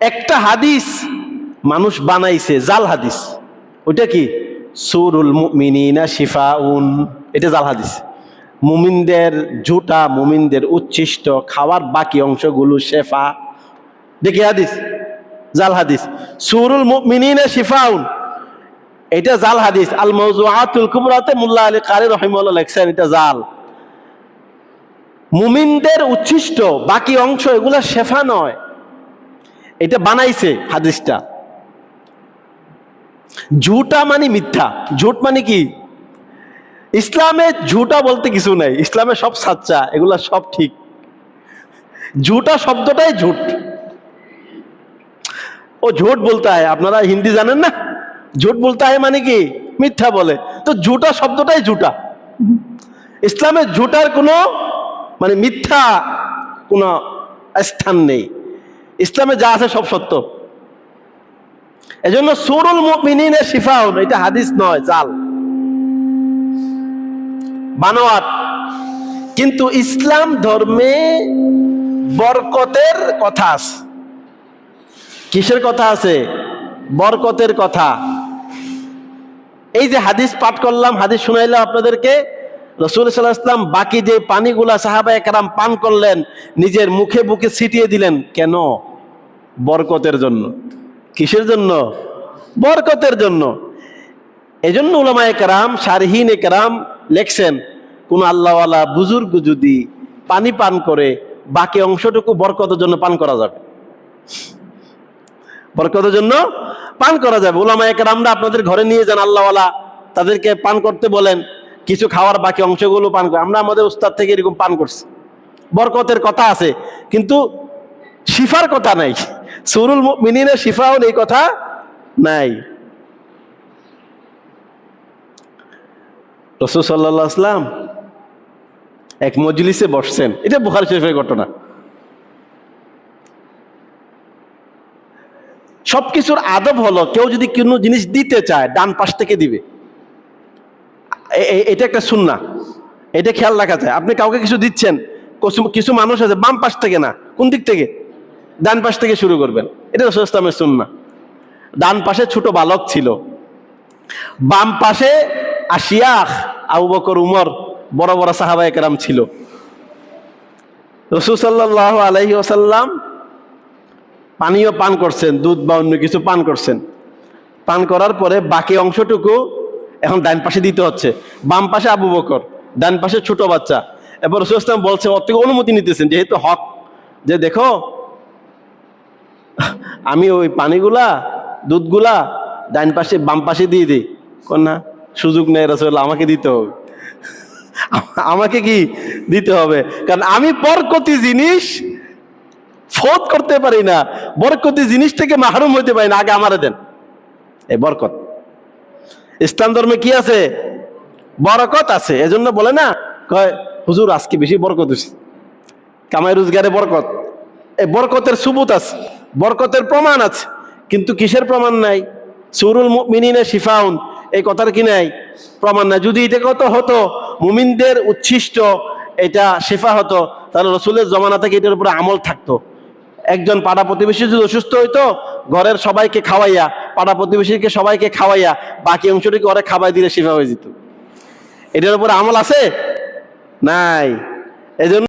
একটা হাদিস মানুষ বানাইছে, জাল হাদিস। ওইটা কি? সুরুল মুমিনিনা শিফাউন। এটা জাল হাদিস। মুমিনদের ঝুটা মুমিনদের উচ্ছিষ্ট, খাওয়ার বাকি অংশগুলো শেফা। দেখি হাদিস? জাল হাদিস। সুরুল মুমিনিনা শিফাউন। এটা জাল হাদিস। আল মৌজুআতুল কুবরাতে মুল্লা আলী কারি রহিমাল্লাহ লেখছেন, এটা জাল। মুমিনদের উচ্ছিষ্ট, বাকি অংশ এগুলা শেফা নয়। এটা বানাইছে হাদিসটা। ঝুটা মানে মিথ্যা। ঝুট মানে কি? ইসলামে ঝুটা বলতে কিছু নাই। ইসলামে সব সাচ্চা, এগুলা সব ঠিক। ঝুটা শব্দটাই ঝুট। ও ঝুট বলতে হয় আপনারা হিন্দি জানেন না? ঝুট বলতে হয় মানে কি? মিথ্যা বলে। তো ঝুটা শব্দটাই ঝুটা। ইসলামে ঝুটার কোনো মানে মিথ্যা কোনো স্থান নেই। ইসলামে যা আছে সব সত্য। এজন্য সুরুল মুমিনিনের শিফাউন এটা হাদিস নয়, জাল। বানোয়াট। কিন্তু ইসলাম ধর্মে বরকতের কথা আছে। কিসের কথা আছে? বরকতের কথা। এই যে হাদিস পাঠ করলাম, হাদিস শুনাইলাম আপনাদেরকে, রসুল বাকি যে পানিগুলা সাহাবা একরাম পান করলেন, নিজের মুখে বুকে ছিটিয়ে দিলেন। কেন? বরকতের জন্য। কিসের জন্য? বরকতের জন্য। এই এজন্য উলামা একরাম সারহীন একরাম লেখছেন, কোন আল্লাহওয়ালা বুজুর্গ যদি পানি পান করে, বাকি অংশটুকু বরকতের জন্য পান করা যাবে। বরকতের জন্য পান করা যাবে। ওলামা একরামরা আপনাদের ঘরে নিয়ে যান, আল্লাহওয়ালা তাদেরকে পান করতে বলেন, কিছু খাওয়ার বাকি অংশগুলো পান করে। আমরা আমাদের উস্তাদ থেকে এরকম পান করছি। বরকতের কথা আছে, কিন্তু শিফার কথা নাই। সুরুল মিনিনের শিফাও এই কথা নাই। রসুল সাল্লাহ আসলাম এক মজলিসে বসছেন। এটা বুখারি শরীফের ঘটনা। সবকিছুর আদব হলো কেউ যদি কোনো জিনিস দিতে চায়, ডান পাশ থেকে দিবে। এটা একটা সুন্না। এটা খেয়াল রাখা যায়। আপনি কাউকে কিছু দিচ্ছেন কিছু মানুষ আছে বাম পাশ থেকে না, কোন দিক থেকে? ডান পাশ থেকে শুরু করবেন। এটা রসুল ইসলামের সুন্না। ডান পাশে ছোট বালক ছিল। বাম পাশে আশিয়াখ, আবু বকর, উমর, বড় বড় সাহাবা একরাম ছিল। রসুল সাল্লাহ আলহি ওসাল্লাম পানীয় পান করছেন, দুধ বা অন্য কিছু পান করছেন। পান করার পরে বাকি অংশটুকু এখন ডান পাশে দিতে হচ্ছে। বাম পাশে আবু বকর, ডান পাশে ছোট বাচ্চা। এবার রসুল ইসলাম বলছে, ওর থেকে অনুমতি নিতেছেন, যেহেতু হক। যে দেখো আমি ওই পানিগুলা, দুধগুলা ডাইন পাশে, বাম পাশে দিয়ে দিই। না, সুযোগ নেই রসগোল্লা আমাকে দিতে হবে। আমাকে কি দিতে হবে? কারণ আমি পরকতি জিনিস ফোদ করতে পারি না। বরকতি জিনিস থেকে মাহরুম হইতে পারি না। আগে আমারে দেন। এই বরকত। ইসলাম ধর্মে কি আছে? বরকত আছে। এজন্য বলে না, কয়, হুজুর, আজকে বেশি বরকত হয়েছে কামাই রোজগারে বরকত। এই বরকতের সুবুত আছে। বরকতের প্রমাণ আছে, কিন্তু কিসের প্রমাণ নাই? সুরুল মিনিনে শিফাউন, এই কথার কি নাই? প্রমাণ নাই। যদি এটা কত হতো, মুমিনদের উচ্ছিষ্ট, এটা শেফা হতো, তাহলে রসুলের জমানা থেকে এটার উপরে আমল থাকতো। একজন পাড়া প্রতিবেশী যদি অসুস্থ হইতো, ঘরের সবাইকে খাওয়াইয়া, পাড়া প্রতিবেশীকে সবাইকে খাওয়াইয়া, বাকি অংশটিকে ঘরে খাওয়াই দিলে শিফা হয়ে যেত। এটার উপরে আমল আছে? নাই। এজন্য